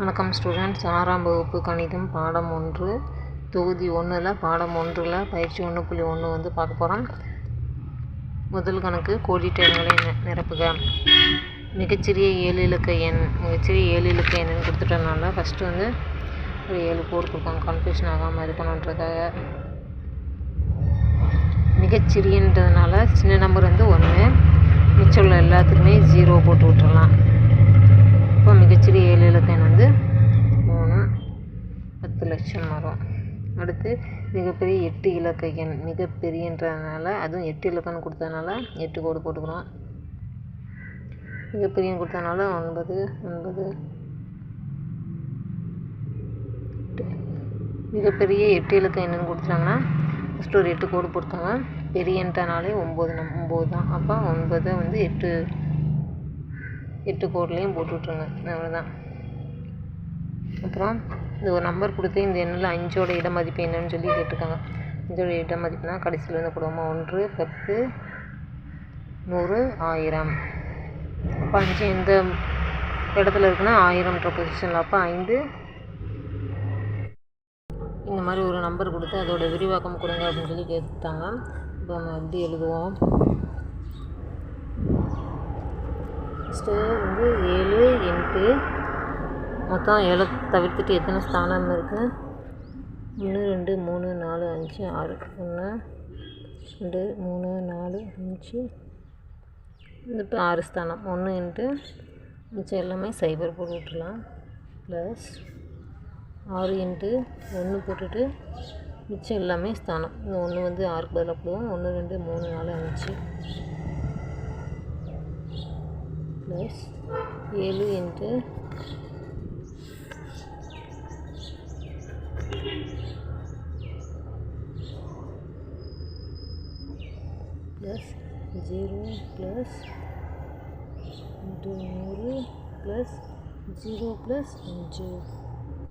வணக்கம் ஸ்டூடெண்ட்ஸ் ஆறாம் வகுப்பு கணிதம் பாடம் ஒன்று. தொகுதி ஒன்றில் பாடம் ஒன்றில் பயிற்சி ஒன்று புள்ளி ஒன்று வந்து பார்க்க போகிறோம் முதல் கணக்கு கோடிட்ட எண்களை நிரப்புக. மிகச்சிறிய ஏழு இலக்க எண் மிகச்சிறிய ஏழு இலக்க எண்ணுன்னு கொடுத்துட்டனால ஃபஸ்ட்டு வந்து ஒரு ஏழு கோடு கொடுப்பாங்க கன்ஃபியூஷன் ஆகாமல் இது மிகச்சிறியன்றதுனால சின்ன நம்பர் வந்து ஒன்று மிச்சம் உள்ள எல்லாத்துக்குமே ஜீரோ போட்டு விட்டுறலாம். இப்போ மிகச்சிறிய ஏழு இலக்க எண் வந்து மூணு பத்து லட்சம் வரும். அடுத்து மிகப்பெரிய எட்டு இலக்க எண் மிகப்பெரியன்றதுனால அதுவும் எட்டு இலக்கம்னு கொடுத்ததுனால எட்டு கோடு போட்டுக்கிறோம். மிகப்பெரிய கொடுத்ததுனால ஒன்பது ஒன்பது எட்டு. மிகப்பெரிய எட்டு இலக்கம் என்னென்னு கொடுத்துட்டாங்கன்னா ஃபஸ்ட்டு ஒரு எட்டு கோடு போட்டாங்க பெரியன்றனாலே ஒம்பது நம் ஒம்பது தான். அப்போ ஒன்பதை வந்து எட்டு எட்டு கோட்லேயும் போட்டு விட்ருங்க அவ்வளோதான். அப்புறம் இந்த ஒரு நம்பர் கொடுத்து இந்த எண்ணில் அஞ்சோட இட மதிப்பு என்னன்னு சொல்லி கேட்டிருக்காங்க. அஞ்சோட இட மதிப்புனா கடைசியில் இருந்து போடுவோமா ஒன்று பத்து நூறு ஆயிரம். அப்போ அஞ்சு எந்த இடத்துல இருக்குன்னா ஆயிரம்ன்ற பொசிஷனில் அப்போ ஐந்து. இந்த மாதிரி ஒரு நம்பர் கொடுத்து அதோட விரிவாக்கம் கொடுங்க அப்படின்னு சொல்லி கேட்டாங்க இப்போ நம்ம எப்படி எழுதுவோம். ஃபஸ்ட்டு வந்து ஏழு எட்டு. மொத்தம் ஏழை தவிர்த்துட்டு எத்தனை ஸ்தானம் இருக்குது ஒன்று ரெண்டு மூணு நாலு அஞ்சு ஆறு. ஒன்று ரெண்டு மூணு நாலு அஞ்சு. இப்போ ஆறு ஸ்தானம். ஒன்று இன்ட்டு மிச்சம் எல்லாமே சைபர் போட்டு விட்டுலாம் ப்ளஸ் ஆறு இன்ட்டு ஒன்று போட்டுட்டு மிச்சம் எல்லாமே ஸ்தானம். இந்த ஒன்று வந்து ஆறுக்கு பதிலாக போடுவோம். ஒன்று ரெண்டு மூணு நாலு அஞ்சு. ப்ளஸ் ஏழு into plus zero plus into நூறு ப்ளஸ் ஜீரோ ப்ளஸ் அஞ்சு.